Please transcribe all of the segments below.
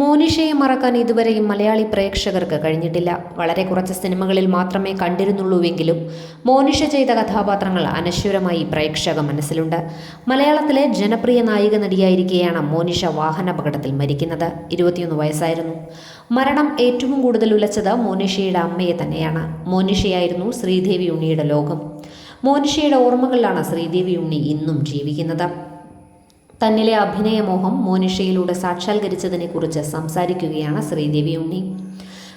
മോനിഷയെ മറക്കാൻ ഇതുവരെയും മലയാളി പ്രേക്ഷകർക്ക് കഴിഞ്ഞിട്ടില്ല. വളരെ കുറച്ച് സിനിമകളിൽ മാത്രമേ കണ്ടിരുന്നുള്ളൂവെങ്കിലും മോനിഷ ചെയ്ത കഥാപാത്രങ്ങൾ അനശ്വരമായി പ്രേക്ഷക മനസ്സിലുണ്ട്. മലയാളത്തിലെ ജനപ്രിയ നായിക നടിയായിരിക്കെയാണ് മോനിഷ വാഹനാപകടത്തിൽ മരിക്കുന്നത്. ഇരുപത്തിയൊന്ന് വയസ്സായിരുന്നു. മരണം ഏറ്റവും കൂടുതൽ ഉലച്ചത് മോനിഷയുടെ അമ്മയെ തന്നെയാണ്. മോനിഷയായിരുന്നു ശ്രീദേവി ഉണ്ണിയുടെ ലോകം. മോനിഷയുടെ ഓർമ്മകളിലാണ് ശ്രീദേവി ഉണ്ണി ഇന്നും ജീവിക്കുന്നത്. തന്നിലെ അഭിനയമോഹം മോനിഷയിലൂടെ സാക്ഷാത്കരിച്ചതിനെക്കുറിച്ച് സംസാരിക്കുകയാണ് ശ്രീദേവി ഉണ്ണി.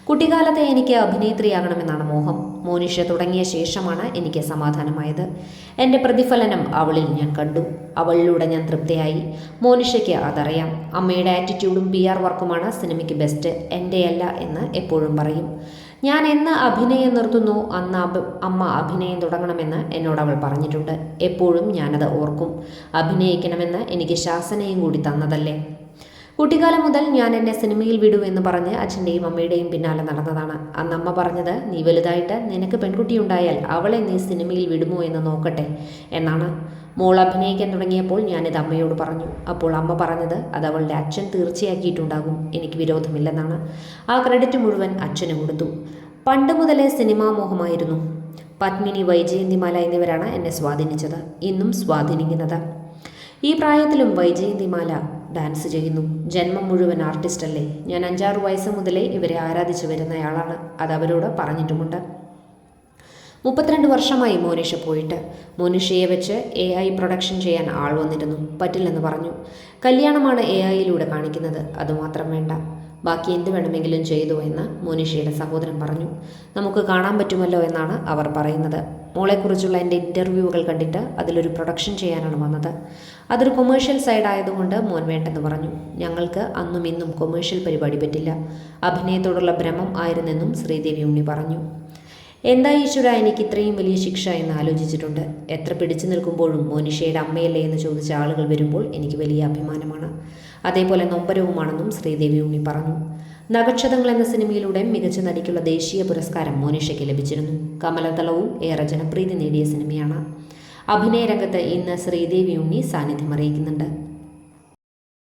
കുട്ടിക്കാലത്തെ എനിക്ക് അഭിനേത്രിയാകണമെന്നാണ് മോഹം. മോനിഷ തുടങ്ങിയ ശേഷമാണ് എനിക്ക് സമാധാനമായത്. എന്റെ പ്രതിഫലനം അവളിൽ ഞാൻ കണ്ടു. അവളിലൂടെ ഞാൻ തൃപ്തിയായി. മോനിഷയ്ക്ക് അതറിയാം. അമ്മയുടെ ആറ്റിറ്റ്യൂഡും പി ആർ വർക്കുമാണ് സിനിമയ്ക്ക് ബെസ്റ്റ് എന്റെയല്ല എന്ന് എപ്പോഴും പറയും. ഞാൻ എന്ന് അഭിനയം നിർത്തുന്നു അന്ന് അമ്മ അഭിനയം തുടങ്ങണമെന്ന് എന്നോട് അവൾ പറഞ്ഞിട്ടുണ്ട്. എപ്പോഴും ഞാനത് ഓർക്കും. അഭിനയിക്കണമെന്ന് എനിക്ക് ശാസനയും കൂടി തന്നതല്ലേ? കുട്ടിക്കാലം മുതൽ ഞാൻ എന്നെ സിനിമയിൽ വിടൂ എന്ന് പറഞ്ഞ് അച്ഛന്റെയും അമ്മയുടെയും പിന്നാലെ നടന്നതാണ്. അന്ന് അമ്മ പറഞ്ഞത് നീ വലുതായിട്ട് നിനക്ക് പെൺകുട്ടി ഉണ്ടായാൽ അവളെ നീ സിനിമയിൽ വിടുമോ എന്ന് നോക്കട്ടെ എന്നാണ്. മോൾ അഭിനയിക്കാൻ തുടങ്ങിയപ്പോൾ ഞാനിത് അമ്മയോട് പറഞ്ഞു. അപ്പോൾ അമ്മ പറഞ്ഞത് അത് അവളുടെ അച്ഛൻ തീർച്ചയാക്കിയിട്ടുണ്ടാകും എനിക്ക് വിരോധമില്ലെന്നാണ്. ആ ക്രെഡിറ്റ് മുഴുവൻ അച്ഛന് കൊടുത്തു. പണ്ട് മുതലേ സിനിമാ മോഹമായിരുന്നു. പത്മിനി വൈജയന്തിമാല എന്നിവരാണ് എന്നെ സ്വാധീനിച്ചത്. ഇന്നും സ്വാധീനിക്കുന്നത്. ഈ പ്രായത്തിലും വൈജയന്തിമാല ഡാൻസ് ചെയ്യുന്നു. ജന്മം മുഴുവൻ ആർട്ടിസ്റ്റ് അല്ലേ? ഞാൻ അഞ്ചാറ് വയസ്സ് മുതലേ ഇവരെ ആരാധിച്ചു വരുന്നയാളാണ്. അത് അവരോട് പറഞ്ഞിട്ടുമുണ്ട്. മുപ്പത്തിരണ്ട് വർഷമായി മോനിഷ പോയിട്ട്. മോനിഷയെ വെച്ച് എ ഐ പ്രൊഡക്ഷൻ ചെയ്യാൻ ആൾ വന്നിരുന്നു. പറ്റില്ലെന്ന് പറഞ്ഞു. കല്യാണമാണ് എ ഐയിലൂടെ കാണിക്കുന്നത്. അതുമാത്രം വേണ്ട. ബാക്കി എന്ത് വേണമെങ്കിലും ചെയ്തു എന്ന് മോനിഷയുടെ സഹോദരൻ പറഞ്ഞു. നമുക്ക് കാണാൻ പറ്റുമല്ലോ എന്നാണ് അവർ പറയുന്നത്. മോളെക്കുറിച്ചുള്ള എന്റെ ഇന്റർവ്യൂകൾ കണ്ടിട്ട് അതിലൊരു പ്രൊഡക്ഷൻ ചെയ്യാനാണ് വന്നത്. അതൊരു കൊമേഴ്ഷ്യൽ സൈഡ് ആയതുകൊണ്ട് മോൻ വേണ്ടെന്ന് പറഞ്ഞു. ഞങ്ങൾക്ക് അന്നും ഇന്നും കൊമേഴ്ഷ്യൽ പരിപാടി പറ്റില്ല. അഭിനയത്തോടുള്ള ഭ്രമം ആയിരുന്നെന്നും ശ്രീദേവി ഉണ്ണി പറഞ്ഞു. എന്താ ഈശ്വര എനിക്ക് ഇത്രയും വലിയ ശിക്ഷ എന്ന് ആലോചിച്ചിട്ടുണ്ട്. എത്ര പിടിച്ചു നിൽക്കുമ്പോഴും മോനിഷയുടെ അമ്മയല്ലേ എന്ന് ചോദിച്ച ആളുകൾ വരുമ്പോൾ എനിക്ക് വലിയ അഭിമാനമാണ്. അതേപോലെ നൊമ്പരവുമാണെന്നും ശ്രീദേവി ഉണ്ണി പറഞ്ഞു. നഗക്ഷതങ്ങൾ എന്ന സിനിമയിലൂടെ മികച്ച നടിക്കുള്ള ദേശീയ പുരസ്കാരം മോനിഷയ്ക്ക് ലഭിച്ചിരുന്നു. കമലതളവും ഏറെ ജനപ്രീതി നേടിയ സിനിമയാണ്. അഭിനയ രംഗത്ത് ഇന്ന് ശ്രീദേവി ഉണ്ണി സാന്നിധ്യം അറിയിക്കുന്നുണ്ട്.